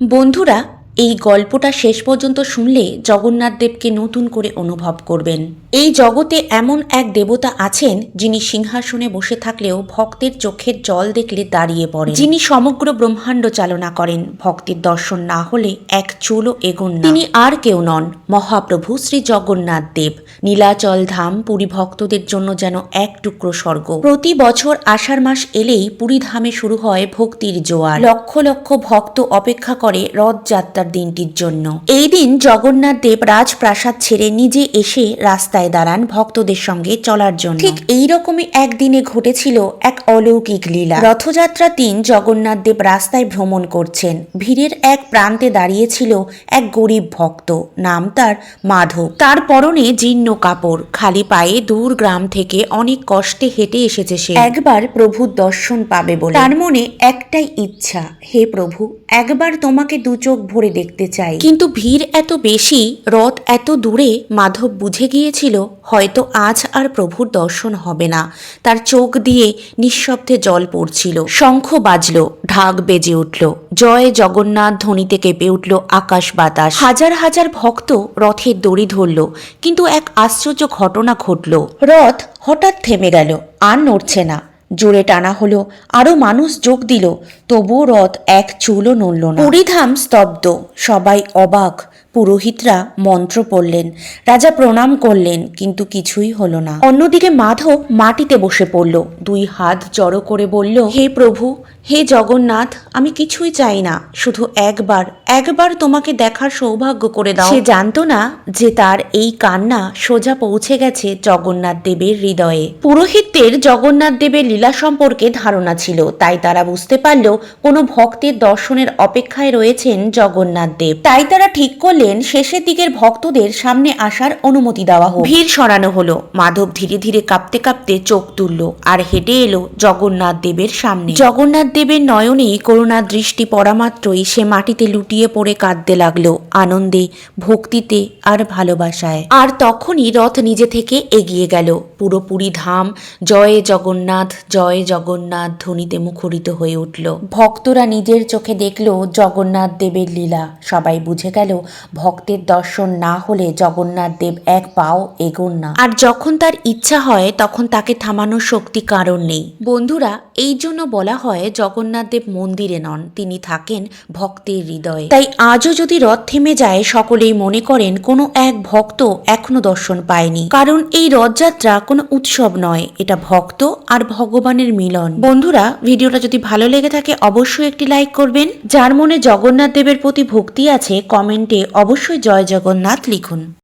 বন্ধুরা এই গল্পটা শেষ পর্যন্ত শুনলে জগন্নাথদেবকে নতুন করে অনুভব করবেন। এই জগতে এমন এক দেবতা আছেন যিনি সিংহাসনে বসে থাকলেও ভক্তের চোখের জল দেখলে দাঁড়িয়ে পড়েন। যিনি সমগ্র ব্রহ্মাণ্ড চালনা করেন, ভক্তের দর্শন না হলে এক চুলও এগোন। তিনি আর কেউ নন, মহাপ্রভু শ্রী জগন্নাথ দেব। নীলাচল ধাম পুরী ভক্তদের জন্য যেন এক টুকরো স্বর্গ। প্রতি বছর আষাঢ় মাস এলেই পুরী ধামে শুরু হয় ভক্তির জোয়ার। লক্ষ লক্ষ ভক্ত অপেক্ষা করে রথযাত্রার দিনটির জন্য। এই দিন জগন্নাথ দেব রাজপ্রাসাদ ছেড়ে নিজে এসে রাস্তায় দাঁড়ান ভক্তদের সঙ্গে চলার জন্য। ঠিক এই রকমই একদিনে ঘটেছিল এক অলৌকিক লীলা। রথযাত্রা দিন জগন্নাথ দেব রাস্তায় ভ্রমণ করছেন। ভিড়ের এক প্রান্তে দাঁড়িয়েছিল এক গরিব ভক্ত। নাম তার মাধব। তার পরনে জীর্ণ কাপড়। খালি পায়ে দূর গ্রাম থেকে অনেক কষ্টে হেঁটে এসেছে সে। একবার প্রভুর দর্শন পাবে বলে। তার মনে একটাই ইচ্ছা, হে প্রভু, একবার তোমাকে দু চোখ ভরে দেখতে চাই। কিন্তু ভিড় এত বেশি, রথ এত দূরে মাধব বুঝে গিয়েছিল হয়তো আজ আর প্রভুর দর্শন হবে না। তার চোখ দিয়ে নিঃশব্দে জল পড়ছিল। শঙ্খ বাজলো, ঢাক বেজে উঠল। জয় জগন্নাথ ধ্বনিতে কেঁপে উঠল আকাশ বাতাস। হাজার হাজার ভক্ত রথের দড়ি ধরল, কিন্তু এক আশ্চর্য ঘটনা ঘটল। রথ হঠাৎ থেমে গেল, আর নড়ছে না। জোরে টানা হলো, আরও মানুষ যোগ দিল, তবুও রথ এক চুলও নড়ল না। পরিধাম স্তব্ধ, সবাই অবাক পুরোহিতরা মন্ত্র পড়লেন, রাজা প্রণাম করলেন, কিন্তু কিছুই হলো না। অন্যদিকে মাধব মাটিতে বসে পড়ল, দুই হাত জড়ো করে বলল, হে প্রভু, হে জগন্নাথ, আমি কিছুই চাই না, শুধু একবার একবার তোমাকে দেখার সৌভাগ্য করে দাও। সে জানতো না যে তার এই কান্না সোজা পৌঁছে গেছে জগন্নাথ দেবের হৃদয়ে। পুরোহিতদের জগন্নাথ দেবের লীলা সম্পর্কে ধারণা ছিল, তাই তারা বুঝতে পারল, কোনো ভক্তের দর্শনের অপেক্ষায় রয়েছেন জগন্নাথ দেব। তাই তারা ঠিক করলেন শেষের দিকের ভক্তদের সামনে আসার অনুমতি দেওয়া হোক। ভিড় সরানো হলো। মাধব ধীরে ধীরে কাঁপতে কাঁপতে চোখ তুলল আর হেঁটে এলো জগন্নাথ দেবের সামনে। জগন্নাথ দেবের নয়নে করুণার দৃষ্টি পড়া মাত্রই সে মাটিতে লুটিয়ে পড়ে কাঁদতে লাগল আনন্দে ভক্তিতে আর ভালোবাসায়। আর তখনই রথ নিজে থেকে এগিয়ে গেল। পুরোপুরি ধাম জয় জগন্নাথ জয় জগন্নাথ ধ্বনিতে মুখরিত হয়ে উঠল। ভক্তরা নিজের চোখে দেখল জগন্নাথ দেবের লীলা। সবাই বুঝে গেল ভক্তের দর্শন না হলে জগন্নাথ দেব এক পাও এগোন না। আর যখন তার ইচ্ছা হয়, তখন তাকে থামানোর শক্তি কারণ নেই। বন্ধুরা এই জন্য বলা হয় জগন্নাথ দেব মন্দিরে নন, তিনি থাকেন ভক্তের হৃদয়ে। তাই আজও যদি রথ থেমে যায়, সকলেই মনে করেন কোনো এক ভক্ত এখনও দর্শন পায়নি। কারণ এই রথযাত্রা কোনো উৎসব নয়, এটা ভক্ত আর ভগবানের মিলন। বন্ধুরা, ভিডিওটা যদি ভালো লেগে থাকে, অবশ্যই একটি লাইক করবেন। যার মনে জগন্নাথ দেবের প্রতি ভক্তি আছে, কমেন্টে অবশ্যই জয় জগন্নাথ লিখুন।